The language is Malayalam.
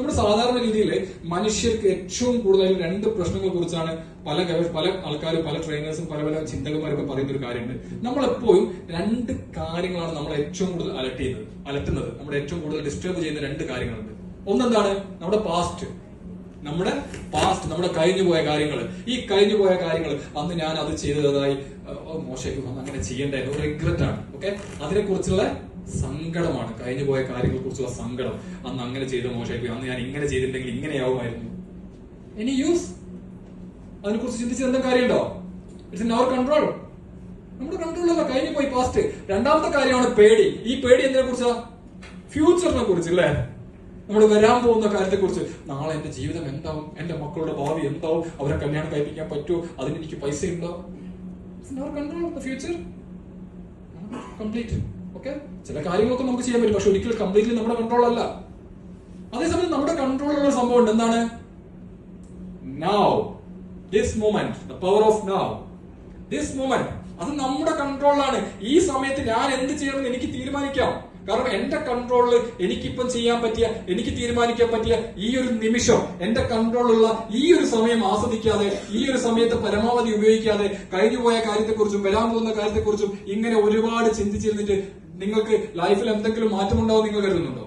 നമ്മുടെ സാധാരണ രീതിയിൽ മനുഷ്യർക്ക് ഏറ്റവും കൂടുതൽ രണ്ട് പ്രശ്നങ്ങളെ കുറിച്ചാണ് പല പല ആൾക്കാരും പല ട്രെയിനേഴ്സും പല പല ചിന്തകന്മാരൊക്കെ പറയുന്ന ഒരു കാര്യമുണ്ട്. നമ്മളെപ്പോഴും രണ്ട് കാര്യങ്ങളാണ് നമ്മൾ ഏറ്റവും കൂടുതൽ അലർട്ട് ചെയ്യുന്നത് അലട്ടുന്നത്. നമ്മുടെ ഏറ്റവും കൂടുതൽ ഡിസ്റ്റർബ് ചെയ്യുന്ന രണ്ട് കാര്യങ്ങളുണ്ട്. ഒന്നെന്താണ്? നമ്മുടെ പാസ്റ്റ് നമ്മുടെ പാസ്റ്റ് നമ്മുടെ കഴിഞ്ഞു പോയ കാര്യങ്ങൾ ഈ കഴിഞ്ഞു പോയ കാര്യങ്ങൾ അന്ന് ഞാൻ അത് ചെയ്തതായി മോശം അന്ന് അങ്ങനെ ഒരു റിഗ്രറ്റ് ആണ് ഓക്കെ അതിനെ കുറിച്ചുള്ള സങ്കടമാണ് കഴിഞ്ഞു പോയ കാര്യങ്ങളെ കുറിച്ചുള്ള സങ്കടം. അന്ന് അങ്ങനെ ചെയ്ത മോശമായി അന്ന് ഞാൻ ഇങ്ങനെ ചെയ്തിട്ടുണ്ടെങ്കിൽ ഇങ്ങനെയാവുമായിരുന്നു. എനി യൂസ് അതിനെ കുറിച്ച് ചിന്തിച്ച് എന്തെങ്കിലും കാര്യമുണ്ടോ? ഇറ്റ്സ് ഇൻ അവർ കൺട്രോൾ നമ്മുടെ കൺട്രോളല്ല കഴിഞ്ഞു പോയി പാസ്റ്റ് രണ്ടാമത്തെ കാര്യമാണ് പേടി. ഈ പേടി എന്തിനെ കുറിച്ചാ ഫ്യൂച്ചറിനെ കുറിച്ച് അല്ലേ? നമ്മൾ വരാൻ പോകുന്ന കാര്യത്തെക്കുറിച്ച് നാളെ എന്റെ ജീവിതം എന്താവും? എന്റെ മക്കളുടെ ഭാവി എന്താവും? അവരെ കല്യാണം കഴിപ്പിക്കാൻ പറ്റുമോ അതിന് എനിക്ക് പൈസ ഉണ്ടോ? Control of the future complete okay ചില കാര്യങ്ങളൊക്കെ നമുക്ക് ചെയ്യാൻ പറ്റും പക്ഷെ ഒരിക്കലും കംപ്ലീറ്റ്ലി നമ്മുടെ കൺട്രോൾ അല്ല. അതേസമയം നമ്മുടെ കൺട്രോളിലുള്ള സംഭവം ഉണ്ട് എന്താണ് this power of now this moment അത് നമ്മുടെ കൺട്രോളിലാണ് ഈ സമയത്ത് ഞാൻ എന്ത് ചെയ്യണമെന്ന് എനിക്ക് തീരുമാനിക്കാം. കാരണം എന്റെ കൺട്രോളിൽ എനിക്കിപ്പം ചെയ്യാൻ പറ്റിയ എനിക്ക് തീരുമാനിക്കാൻ പറ്റിയ ഈ ഒരു നിമിഷം എന്റെ കൺട്രോളുള്ള ഈ ഒരു സമയം ആസ്വദിക്കാതെ ഈ ഒരു സമയത്ത് പരമാവധി ഉപയോഗിക്കാതെ കഴിഞ്ഞുപോയ കാര്യത്തെക്കുറിച്ചും വരാൻ പോകുന്ന കാര്യത്തെക്കുറിച്ചും ഇങ്ങനെ ഒരുപാട് ചിന്തിച്ചിരുന്നിട്ട് നിങ്ങൾക്ക് ലൈഫിൽ എന്തെങ്കിലും മാറ്റമുണ്ടാവും നിങ്ങൾ കരുതുന്നുണ്ടോ?